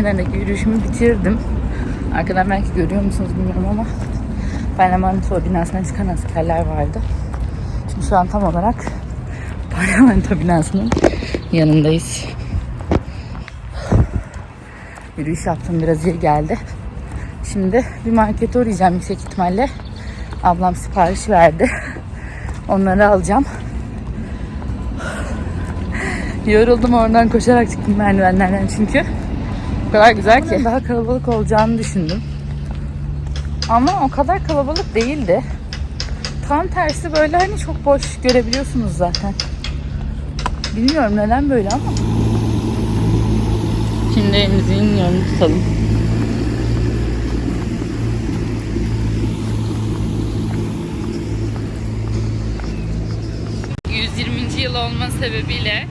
kenarındaki yürüyüşümü bitirdim. Arkadan belki görüyor musunuz bilmiyorum ama parlamento binasından çıkan askerler vardı. Şimdi şu an tam olarak parlamento binasının yanındayız. Yürüyüş yaptım biraz iyi geldi. Şimdi bir markete uğrayacağım yüksek ihtimalle. Ablam sipariş verdi. Onları alacağım. Yoruldum oradan koşarak çıktım merdivenlerden çünkü. O kadar güzel ki. Daha kalabalık olacağını düşündüm. Ama o kadar kalabalık değildi. Tam tersi böyle hani çok boş görebiliyorsunuz zaten. Bilmiyorum neden böyle ama. Şimdi elimizin yolunu tutalım. ...120. yıl olma sebebiyle...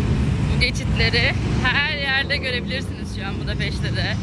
...bu geçitleri her görebilirsiniz şu an Budapeşte de.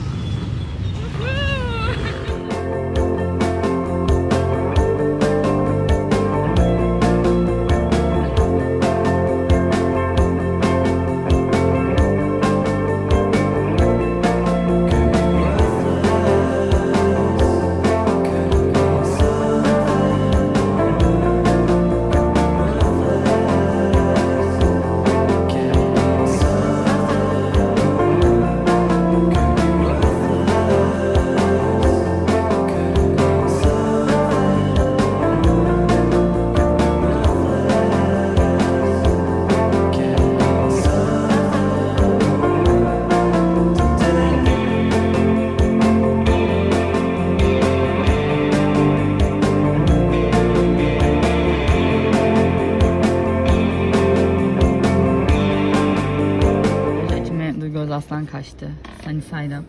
Kaçtı. Sunny Side Up.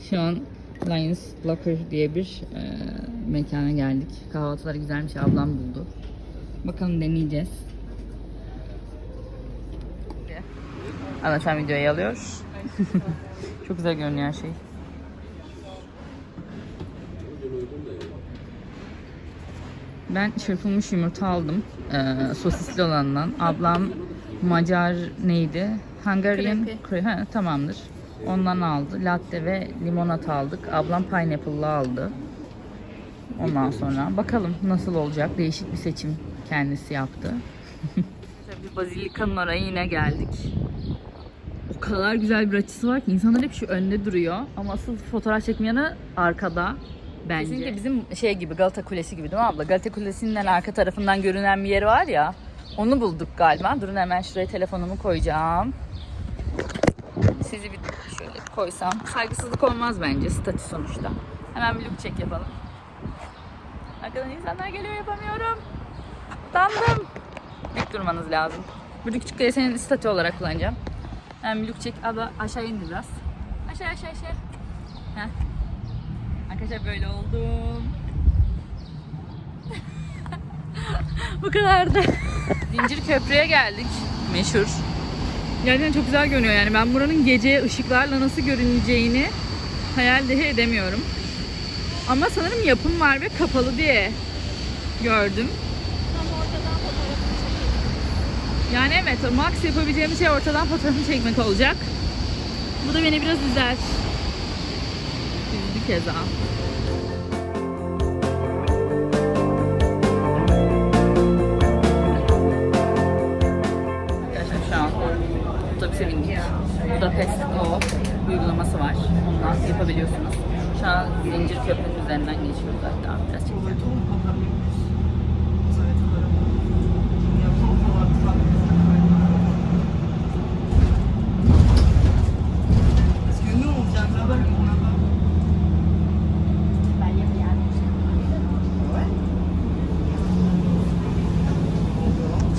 Şu an Lions Blocker diye bir e, mekana geldik. Kahvaltıları güzelmiş. Ablam buldu. Bakalım deneyeceğiz. Ana videoyu alıyor. Çok güzel görünüyor her şey. Ben çırpılmış yumurta aldım. Ee, sosisli olandan. Ablam Macar neydi? Hungarian Cre- ha, tamamdır. Ondan aldı. Latte ve limonata aldık. Ablam pineapple'lı aldı. Ondan sonra bakalım nasıl olacak. Değişik bir seçim kendisi yaptı. bir Bazilikanın oraya yine geldik. O kadar güzel bir açısı var ki insanlar hep şu önde duruyor ama asıl fotoğraf çekmeyeni arkada bence. Kesinlikle bizim şey gibi Galata Kulesi gibi değil mi abla? Galata Kulesi'nin arka tarafından görünen bir yeri var ya. Onu bulduk galiba. Durun hemen şuraya telefonumu koyacağım. Sizi bir şöyle koysam. Saygısızlık olmaz bence statü sonuçta. Hemen bir look check yapalım. Arkadan insanlar geliyor yapamıyorum. Utandım. Dik durmanız lazım. Burada küçük senin statü olarak kullanacağım. Hemen bir look check. Abla aşağı indi biraz. Aşağı aşağı aşağı. Heh. Arkadaşlar böyle oldum. Bu kadardı. Zincir Köprü'ye geldik. Meşhur. Gerçekten çok güzel görünüyor yani. Ben buranın gece ışıklarla nasıl görüneceğini hayal dahi edemiyorum. Ama sanırım yapım var ve kapalı diye gördüm. Yani evet, max yapabileceğimiz şey ortadan fotoğrafını çekmek olacak. Bu da beni biraz üzer. Üzdü keza. Budapest Go uygulaması var. Ondan yapabiliyorsunuz. Şu an zincir köprünün üzerinden geçiyoruz hatta. Biraz çekeceğim.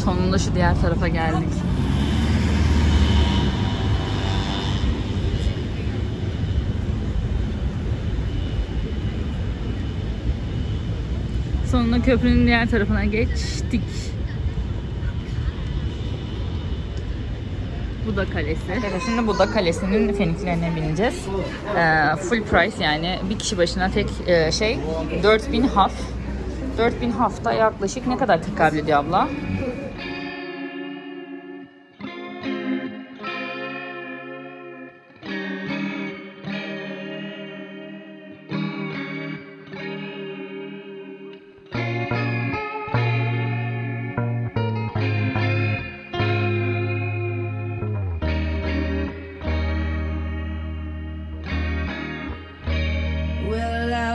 Sonunda şu diğer tarafa geldik. Sonunda köprünün diğer tarafına geçtik. Buda Kalesi. Arkadaşlar şimdi Buda Kalesi'nin feniklerine bineceğiz. Ee, full price yani bir kişi başına tek e, şey 4000 haf. 4000 hafta yaklaşık ne kadar tekabül ediyor abla?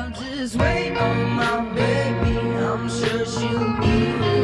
I'll just wait on my baby. I'm sure she'll be here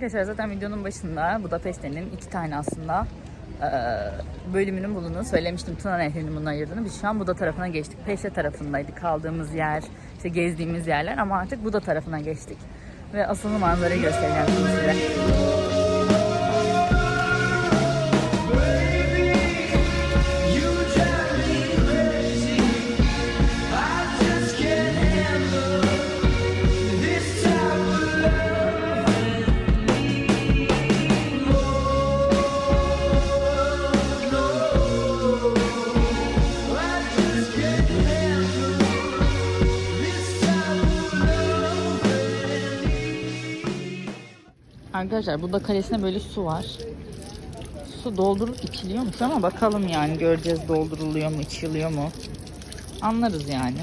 Arkadaşlar zaten videonun başında Budapeşte'nin iki tane aslında eee, bölümünün bulunduğunu söylemiştim. Tuna Nehri'nin bunu ayırdığını. Biz şu an Buda tarafına geçtik. Peşte tarafındaydık kaldığımız yer, işte gezdiğimiz yerler ama artık Buda tarafına geçtik. Ve asıl manzarayı göstereceğim size. Arkadaşlar Buda Kalesi'ne böyle su var. Su doldurup içiliyormuş ama bakalım yani göreceğiz dolduruluyor mu içiliyor mu. Anlarız yani.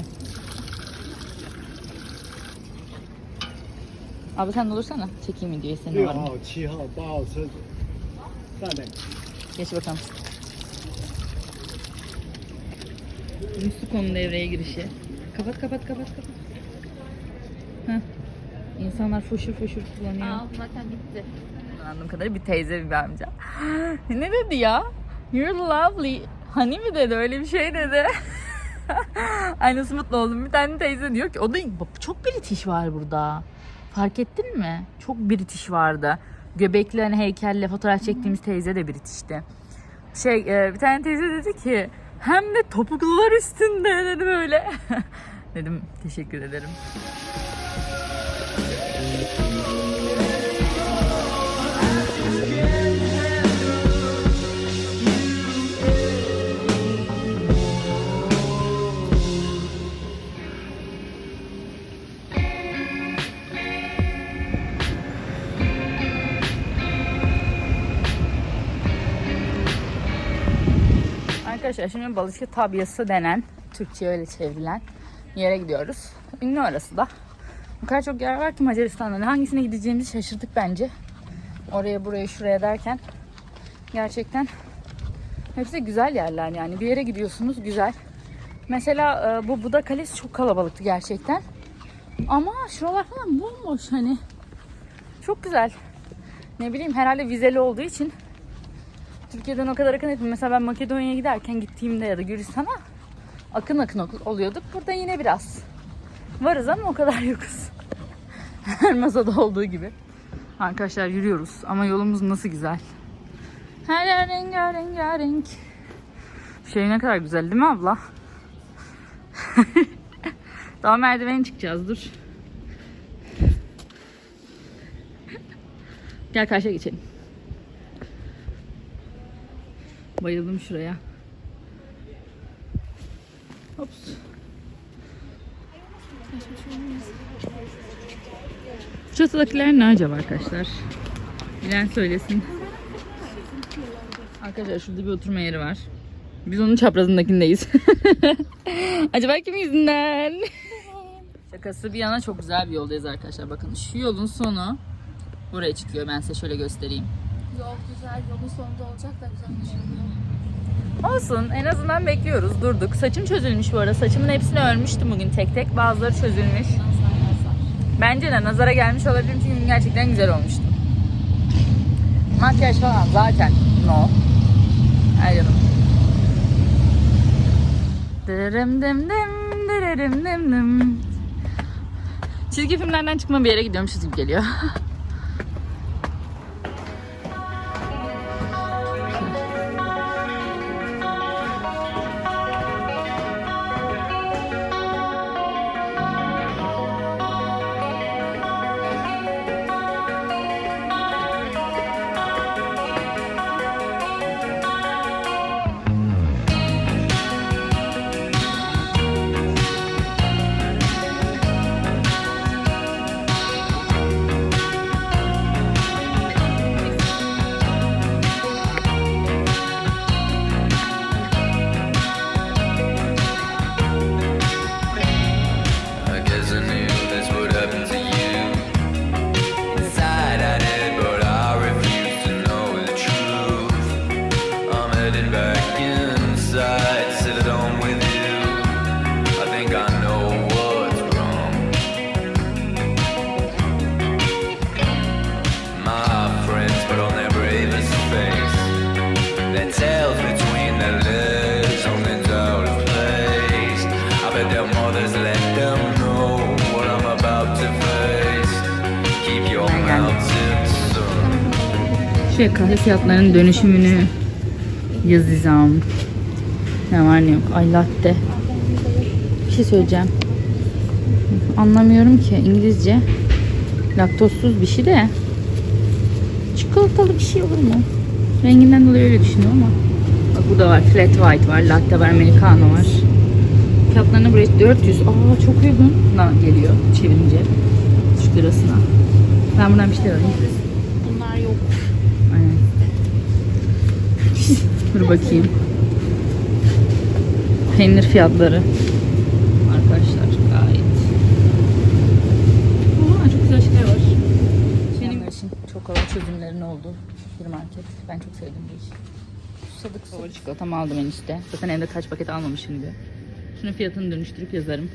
Abi sen dolursana. Çekeyim videoyu senin numaranı. 6, 7, 8, 9, 10. Geç bakalım. Musluk onun devreye girişi. Kapat kapat kapat kapat. Heh. İnsanlar foşur foşur kullanıyor. Aa zaten gitti. Anladığım kadarıyla bir teyze bir amca. ne dedi ya? You're lovely. Hani mi dedi öyle bir şey dedi. Ay nasıl mutlu oldum. Bir tane teyze diyor ki o da bak, çok British var burada. Fark ettin mi? Çok British vardı. Göbekli hani heykelle fotoğraf çektiğimiz teyze de British'ti. Şey e, bir tane teyze dedi ki hem de topuklular üstünde dedi böyle. Dedim teşekkür ederim. Arkadaşlar şimdi Balıkçı Tabyası denen, Türkçe öyle çevrilen yere gidiyoruz. Ünlü orası da. O kadar çok yer var ki Macaristan'da. Hangisine gideceğimizi şaşırdık bence. Oraya buraya şuraya derken. Gerçekten hepsi güzel yerler yani. Bir yere gidiyorsunuz güzel. Mesela e, bu Buda Kalesi çok kalabalıktı gerçekten. Ama şuralar falan bomboş hani. Çok güzel. Ne bileyim herhalde vizeli olduğu için Türkiye'den o kadar akın etmiyor. Mesela ben Makedonya'ya giderken gittiğimde ya da Gürcistan'a akın akın ol- oluyorduk. Burada yine biraz varız ama o kadar yokuz. Her masada olduğu gibi. Arkadaşlar yürüyoruz ama yolumuz nasıl güzel. Her yer rengarenk. Şey ne kadar güzel değil mi abla? Daha merdivene çıkacağız dur. Gel karşıya geçelim. Bayıldım şuraya. Hops. Çatıdakiler ne acaba arkadaşlar? Bilen söylesin. Arkadaşlar şurada bir oturma yeri var. Biz onun çaprazındakindeyiz. acaba kim yüzünden? Şakası bir yana çok güzel bir yoldayız arkadaşlar. Bakın şu yolun sonu buraya çıkıyor. Ben size şöyle göstereyim. Yol güzel, yolun sonunda olacak da güzelmiş. Olsun en azından bekliyoruz durduk. Saçım çözülmüş bu arada. Saçımın hepsini örmüştüm bugün tek tek. Bazıları çözülmüş. Bence de nazara gelmiş olabilir çünkü gerçekten güzel olmuştu. Makyaj falan zaten no. Her yanım. Dırırım dım dım dırırım dım dım. Çizgi filmlerden çıkma bir yere gidiyormuşuz gibi geliyor. Şuraya kahve fiyatlarının dönüşümünü yazacağım. Ne var ne yok. Ay latte. Bir şey söyleyeceğim. Anlamıyorum ki İngilizce. Laktozsuz bir şey de. Çikolatalı bir şey olur mu? Renginden dolayı öyle düşündüm ama. Bak burada var. Flat white var. Latte var. Americano var. Fiyatlarını buraya 400. Aa çok uygun. geliyor çevirince. Türk lirasına. Ben buradan bir şeyler alayım. Bunlar yok. Dur bakayım. Peynir fiyatları. Arkadaşlar gayet. Aa, çok güzel şeyler var. Benim için çok havalı çözümlerin olduğu bir market. Ben çok sevdim bu işi. Susadık Favori çikolatamı aldım enişte. Zaten evde kaç paket almamışım diye. Şunun fiyatını dönüştürüp yazarım.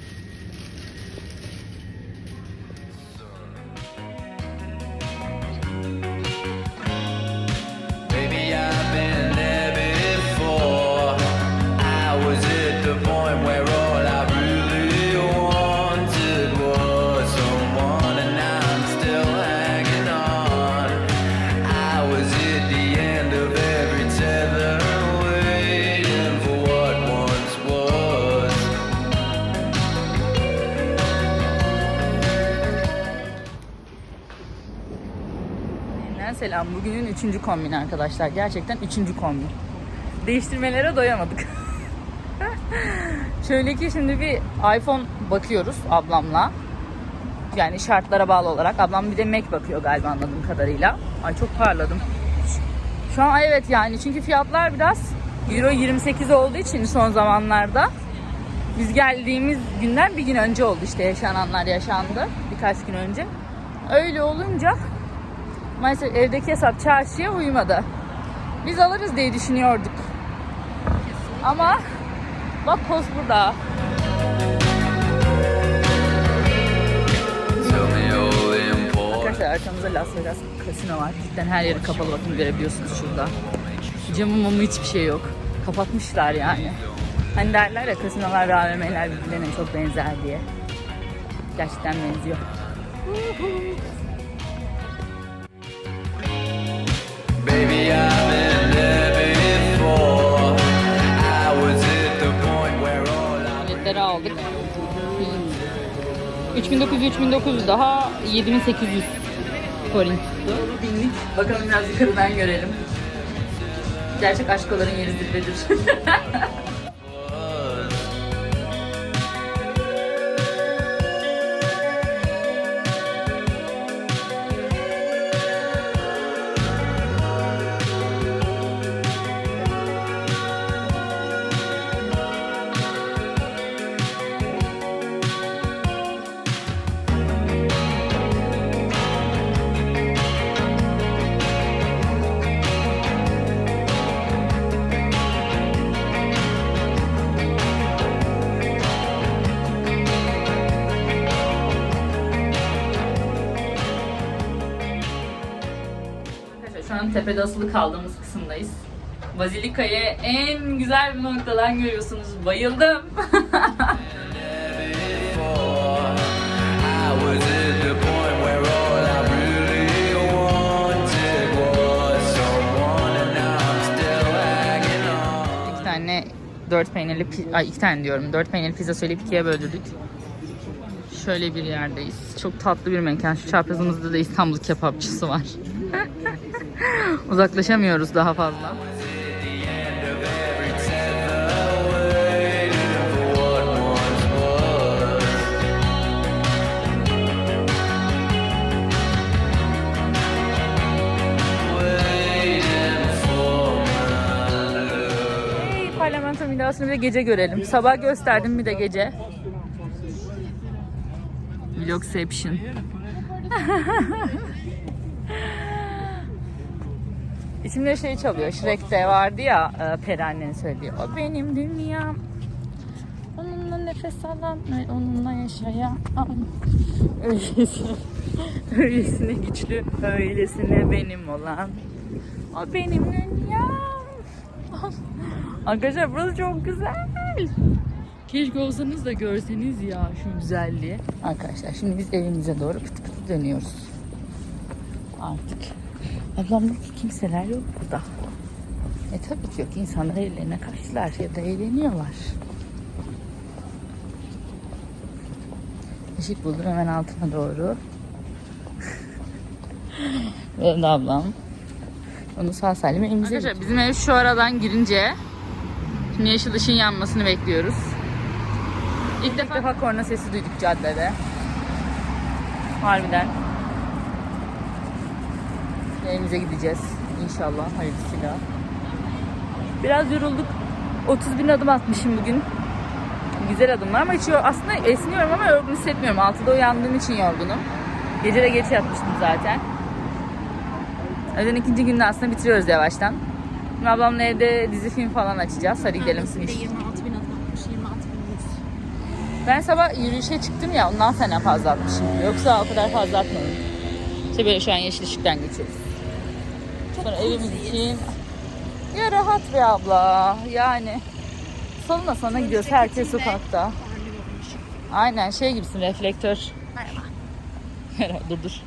Selam. Bugünün üçüncü kombini arkadaşlar. Gerçekten üçüncü kombin. Değiştirmelere doyamadık. Şöyle ki şimdi bir iPhone bakıyoruz ablamla. Yani şartlara bağlı olarak. Ablam bir de Mac bakıyor galiba anladığım kadarıyla. Ay çok parladım. Şu an evet yani çünkü fiyatlar biraz Euro 28 olduğu için son zamanlarda biz geldiğimiz günden bir gün önce oldu işte yaşananlar yaşandı birkaç gün önce. Öyle olunca maalesef evdeki hesap çarşıya uymadı. Biz alırız diye düşünüyorduk. Ama bak poz burada. Arkadaşlar arkamızda Las Vegas kasino var. Cidden her yeri kapalı bakın görebiliyorsunuz şurada. Camı mamı hiçbir şey yok. Kapatmışlar yani. Hani derler ya kasinolar ve AVM'ler birbirlerine çok benzer diye. Gerçekten benziyor. Aldık. 3900 3900 daha 7800 forint tuttu. Bindik. Bakalım biraz yukarıdan görelim. Gerçek aşkoların yeri zirvedir. tepede asılı kaldığımız kısımdayız. Bazilika'yı en güzel bir noktadan görüyorsunuz. Bayıldım. iki tane dört peynirli, ay iki tane diyorum. Dört peynirli pizza söyleyip ikiye böldürdük. Şöyle bir yerdeyiz. Çok tatlı bir mekan. Şu çaprazımızda da İstanbul kebapçısı var. Uzaklaşamıyoruz daha fazla. Parlamento midasını bir gece görelim. Sabah gösterdim bir de gece. Vlogception. İçimde şey çalıyor. Shrek'te vardı ya e, Peri annenin söylediği. O benim dünyam. Onunla nefes alan, onunla yaşayan. Öylesine, öylesine güçlü, öylesine benim olan. O benim dünyam. Arkadaşlar burası çok güzel. Keşke olsanız da görseniz ya şu güzelliği. Arkadaşlar şimdi biz evimize doğru pıtı pıtı dönüyoruz. Artık Ablamla kimseler yok burada. E tabii ki yok. İnsanlar ellerine kaçtılar ya da eğleniyorlar. Işık buldum hemen altına doğru. Benim de ablam. Onu sağ salim elimize Arkadaşlar bizim ev şu aradan girince şimdi yeşil ışığın yanmasını bekliyoruz. İlk defa, defa korna sesi duyduk caddede. Harbiden. Evimize gideceğiz. İnşallah hayırlısıyla. Biraz yorulduk. 30 bin adım atmışım bugün. Güzel adımlar ama hiç aslında esniyorum ama yorgun hissetmiyorum. 6'da uyandığım için yorgunum. Gece de geç yatmıştım zaten. Yüzden ikinci günde aslında bitiriyoruz yavaştan. Şimdi ablamla evde dizi film falan açacağız. Hadi gidelim. De 26 bin adım atmış. 26 bin yüz. Ben sabah yürüyüşe çıktım ya ondan sonra fazla atmışım. Yoksa o kadar fazla atmadım. İşte böyle şu an yeşil ışıktan geçiyoruz. Sonra evimiz için. Ya rahat be abla. Yani sonuna sonra gidiyoruz. Herkes sokakta. Aynen şey gibisin reflektör. Merhaba. Merhaba dur dur.